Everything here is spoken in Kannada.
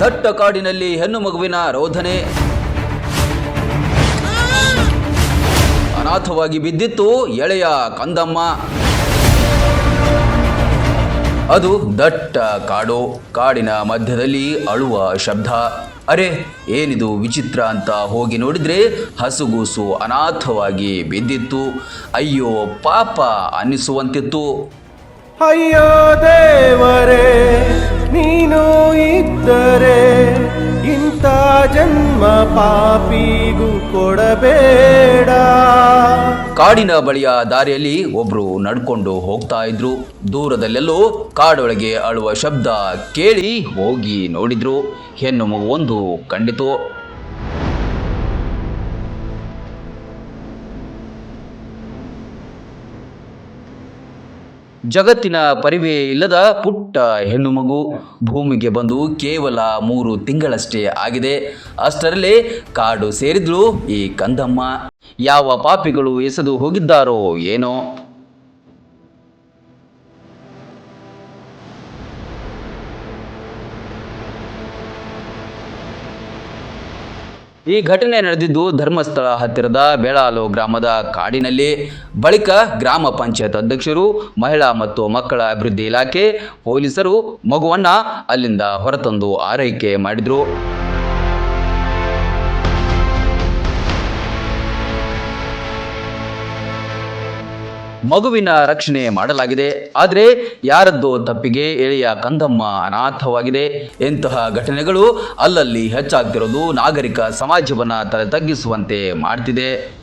ದಟ್ಟ ಕಾಡಿನಲ್ಲಿ ಹೆಣ್ಣು ಮಗುವಿನ ರೋಧನೆ. ಅನಾಥವಾಗಿ ಬಿದ್ದಿತ್ತು ಎಳೆಯ ಕಂದಮ್ಮ. ಅದು ದಟ್ಟ ಕಾಡು, ಕಾಡಿನ ಮಧ್ಯದಲ್ಲಿ ಅಳುವ ಶಬ್ದ. ಅರೆ, ಏನಿದು ವಿಚಿತ್ರ ಅಂತ ಹೋಗಿ ನೋಡಿದ್ರೆ ಹಸುಗೂಸು ಅನಾಥವಾಗಿ ಬಿದ್ದಿತ್ತು. ಅಯ್ಯೋ, ಪಾಪ ಅನ್ನಿಸುವಂತಿತ್ತು. ಅಯ್ಯೋ ದೇವರೇ, ನೀನು ಇದ್ದರೆ ಇಂಥ ಜನ್ಮ ಪಾಪಿಗೂ ಕೊಡಬೇಡ. ಕಾಡಿನ ಬಳಿಯ ದಾರಿಯಲ್ಲಿ ಒಬ್ರು ನಡ್ಕೊಂಡು ಹೋಗ್ತಾ ಇದ್ರು. ದೂರದಲ್ಲೆಲ್ಲೋ ಕಾಡೊಳಗೆ ಅಳುವ ಶಬ್ದ ಕೇಳಿ ಹೋಗಿ ನೋಡಿದ್ರು. ಹೆಣ್ಣು ಮಗುವೊಂದು ಕಂಡಿತು. ಜಗತ್ತಿನ ಪರಿವೇ ಇಲ್ಲದ ಪುಟ್ಟ ಹೆಣ್ಣು ಮಗು ಭೂಮಿಗೆ ಬಂದು ಕೇವಲ ಮೂರು ತಿಂಗಳಷ್ಟೇ ಆಗಿದೆ. ಅಷ್ಟರಲ್ಲಿ ಕಾಡು ಸೇರಿದ್ಲು ಈ ಕಂದಮ್ಮ. ಯಾವ ಪಾಪಿಗಳು ಎಸೆದು ಹೋಗಿದ್ದಾರೋ ಏನೋ. ಈ ಘಟನೆ ನಡೆದಿದ್ದು ಧರ್ಮಸ್ಥಳ ಹತ್ತಿರದ ಬೇಳಾಲು ಗ್ರಾಮದ ಕಾಡಿನಲ್ಲಿ. ಬಳಿಕ ಗ್ರಾಮ ಪಂಚಾಯತ್ ಅಧ್ಯಕ್ಷರು, ಮಹಿಳಾ ಮತ್ತು ಮಕ್ಕಳ ಅಭಿವೃದ್ಧಿ ಇಲಾಖೆ ಪೊಲೀಸರು ಮಗುವನ್ನ ಅಲ್ಲಿಂದ ಹೊರತಂದು ಆರೈಕೆ ಮಾಡಿದ್ರು. ಮಗುವಿನ ರಕ್ಷಣೆ ಮಾಡಲಾಗಿದೆ. ಆದರೆ ಯಾರದ್ದೋ ತಪ್ಪಿಗೆ ಎಳೆಯ ಕಂದಮ್ಮ ಅನಾಥವಾಗಿದೆ. ಇಂತಹ ಘಟನೆಗಳು ಅಲ್ಲಲ್ಲಿ ಹೆಚ್ಚಾಗ್ತಿರೋದು ನಾಗರಿಕ ಸಮಾಜವನ್ನು ತಲೆ ತಗ್ಗಿಸುವಂತೆ ಮಾಡ್ತಿದೆ.